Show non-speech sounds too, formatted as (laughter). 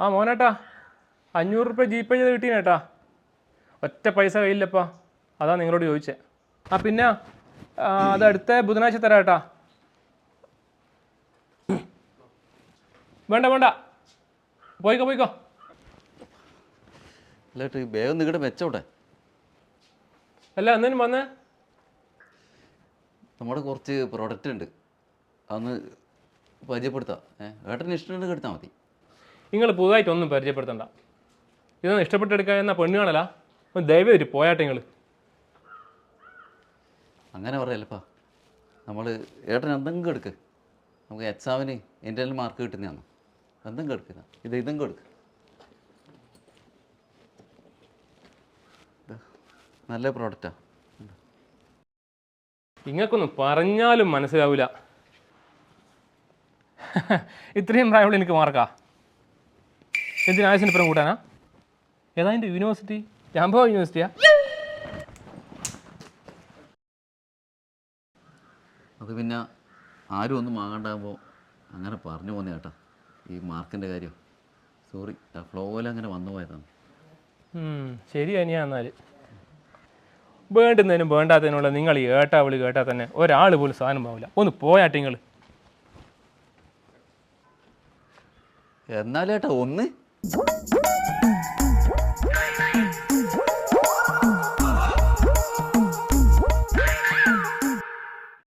ആ മോനേട്ടാ. അഞ്ഞൂറ് റുപ്യ ജി പേ ചെയ്ത് കിട്ടീനേട്ടാ. ഒറ്റ പൈസ കയ്യില്ലപ്പാ അതാ നിങ്ങളോട് ചോദിച്ചേ. ആ പിന്നെ അത് അടുത്ത ബുധനാഴ്ച തരാം കേട്ടാ വേണ്ട വേണ്ട. പോയിക്കോ പോയിക്കോ. അല്ലേട്ട് വേഗം നിങ്ങളുടെ മെച്ചോട്ടെ അല്ല എന്നേനും വന്നേ. നമ്മുടെ കുറച്ച് പ്രോഡക്റ്റ് ഉണ്ട്. അതൊന്ന് പരിചയപ്പെടുത്താം. ഏഹ് ഏട്ടന് ഇഷ്ടമുണ്ടെങ്കിൽ എടുത്താൽ മതി. നിങ്ങൾ പുതുതായിട്ടൊന്നും പരിചയപ്പെടുത്തണ്ട. ഇതൊന്നും ഇഷ്ടപ്പെട്ടെടുക്കാൻ എന്നാ പെണ്ണ് കാണല ഒന്ന് ദയവ് ഒരു പോയാട്ടെ നിങ്ങൾ അങ്ങനെ പറയല്ലപ്പാ. നമ്മൾ ഏട്ടൻ എന്തെങ്കിലും എടുക്ക്. നമുക്ക് എക്സാമിന് എന്റെ മാർക്ക് കിട്ടുന്നതാണ്. എന്തെങ്കിലും എടുക്കുക ഇത്. ഇതെങ്കിലും എടുക്ക്. ദാ, നല്ല പ്രോഡക്റ്റാ നിങ്ങൾക്കൊന്നും പറഞ്ഞാലും മനസ്സിലാവില്ല (laughs) ഇത്രയും പ്രായമുള്ള എനിക്ക് മാർക്കാ. എന്തിനാവശ്യത്തിന് ഇപ്പുറം കൂട്ടാനാ? ഏതാ എന്റെ യൂണിവേഴ്സിറ്റി ജാംബോ യൂണിവേഴ്സിറ്റിയാ അത് പിന്നെ ആരും ഒന്നും വാങ്ങണ്ടാകുമ്പോൾ അങ്ങനെ പറഞ്ഞു പോന്നേ ഏട്ടാ ഈ മാർക്കിന്റെ കാര്യം. സോറി ആ ഫ്ലോയിൽ അങ്ങനെ വന്നു പോയതാണ്. ശരി അനിയാ എന്നാൽ വേണ്ടുന്നതിനും വേണ്ടാത്തതിനുള്ള നിങ്ങൾ ഈ ഏട്ടാ വിളി കേട്ടാൽ തന്നെ ഒരാൾ പോലും സാധനം പോകില്ല ഒന്ന് പോയാട്ടെ നിങ്ങൾ എന്നാലേട്ടാ ഒന്ന് you